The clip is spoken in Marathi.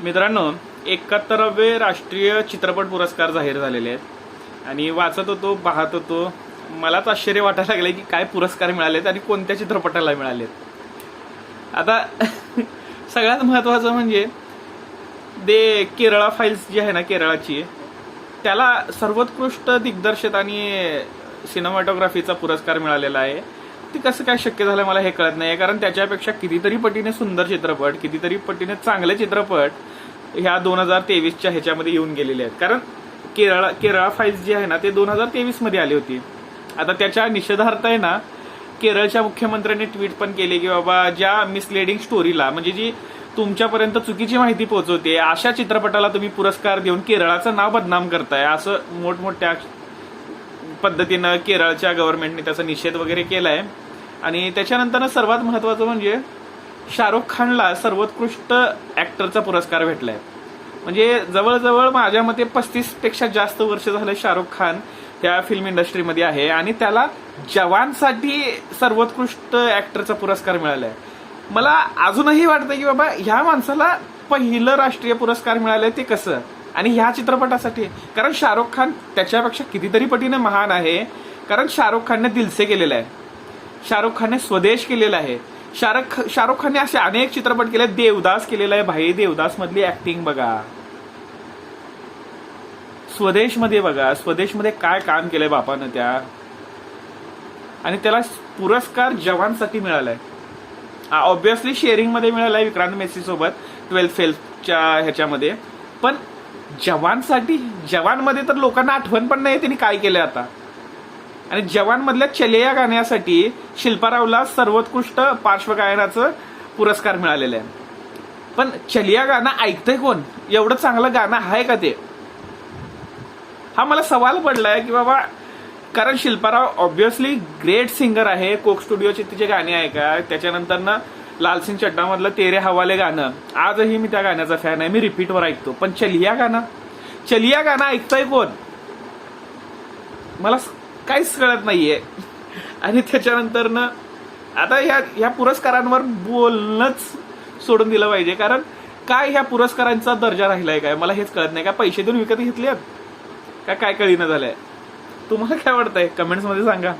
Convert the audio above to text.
मित्रांनो एकाहत्तरावे राष्ट्रीय चित्रपट पुरस्कार जाहीर झालेले आहेत. आणि वाचत होतो पाहत होतो मलाच आश्चर्य वाटायला लागलं की काय पुरस्कार मिळालेत आणि कोणत्या चित्रपटाला मिळालेत. आता सगळ्यात महत्वाचं म्हणजे दे केरळा फाईल्स जी आहे ना केरळाची त्याला सर्वोत्कृष्ट दिग्दर्शक आणि सिनेमॅटोग्राफीचा पुरस्कार मिळालेला आहे. ते कसं काय शक्य झालं मला हे कळत नाही कारण त्याच्यापेक्षा कितीतरी पटीने सुंदर चित्रपट कितीतरी पटीने चांगले चित्रपट ह्या दोन हजार तेवीसच्या ह्याच्यामध्ये येऊन गेलेले आहेत. कारण केरळ केरळा फाईल्स जी आहे ना ते दोन हजार तेवीसमध्ये आली होती. आता त्याच्या निषेधार्थ आहे ना केरळच्या मुख्यमंत्र्यांनी ट्विट पण केले की बाबा ज्या मिसलेडिंग स्टोरीला म्हणजे जी तुमच्यापर्यंत चुकीची माहिती पोहोचवते अशा चित्रपटाला तुम्ही पुरस्कार देऊन केरळाचं नाव बदनाम करताय असं मोठमोठ्या पद्धतीनं केरळच्या गव्हर्नमेंटने त्याचा निषेध वगैरे केला आहे आणि त्याच्यानंतर सर्वात महत्वाचं म्हणजे शाहरुख खानला सर्वोत्कृष्ट ऍक्टरचा पुरस्कार भेटलाय. म्हणजे जवळजवळ माझ्या मते पस्तीसपेक्षा जास्त वर्ष झाले शाहरुख खान त्या फिल्म इंडस्ट्रीमध्ये आहे. आणि त्याला जवानसाठी सर्वोत्कृष्ट ऍक्टरचा पुरस्कार मिळालाय. मला अजूनही वाटतं की बाबा ह्या माणसाला पहिलं राष्ट्रीय पुरस्कार मिळालंय ते कसं? आणि ह्या चित्रपटासाठी कारण शाहरुख खान त्याच्यापेक्षा कितीतरी पटीने महान आहे कारण शाहरुख खानने दिलसे केलेलं आहे शाहरुख खानने स्वदेश केलेला आहे. शाहरुख शाहरुख खानने असे अनेक चित्रपट केले देवदास केलेला आहे भाई. देवदास मधली ऍक्टिंग बघा. स्वदेशमध्ये बघा. स्वदेशमध्ये काय काम केलंय बापानं त्या. आणि त्याला पुरस्कार जवानसाठी मिळालाय. ऑब्विसली शेअरिंगमध्ये मिळालाय विक्रांत मेसी सोबत ट्वेल्थ फेल्थच्या ह्याच्यामध्ये. पण जवानसाठी जवानमध्ये तर लोकांना आठवण पण नाही त्यांनी काय केलं आता. आणि जवानमधल्या चले या गाण्यासाठी शिल्पारावला सर्वोत्कृष्ट पार्श्वगायनाचं पुरस्कार मिळालेला आहे. पण चलिया गाणं ऐकतंय कोण? एवढं चांगलं गाणं आहे का ते? हा मला सवाल पडलाय की बाबा कारण शिल्पाराव ऑब्विसली ग्रेट सिंगर आहे कोक स्टुडिओचे तिचे गाणे ऐका त्याच्यानंतर ना लालसिंग चड्डामधलं तेरे हवाले गाणं. आजही मी त्या गाण्याचा फॅन आहे. मी रिपीटवर ऐकतो. पण चलिया गाणं. चलिया गाणं ऐकतंय कोण? मला काहीच कळत नाहीये. आणि त्याच्यानंतर ना आता ह्या ह्या पुरस्कारांवर बोलणंच सोडून दिलं पाहिजे. कारण काय ह्या पुरस्कारांचा दर्जा राहिलाय काय? मला हेच कळत नाही. का पैसे देऊन विकत घेतले आहेत काय कळीनं झालंय? तुम्हाला काय वाटतंय? कमेंट्समध्ये सांगा.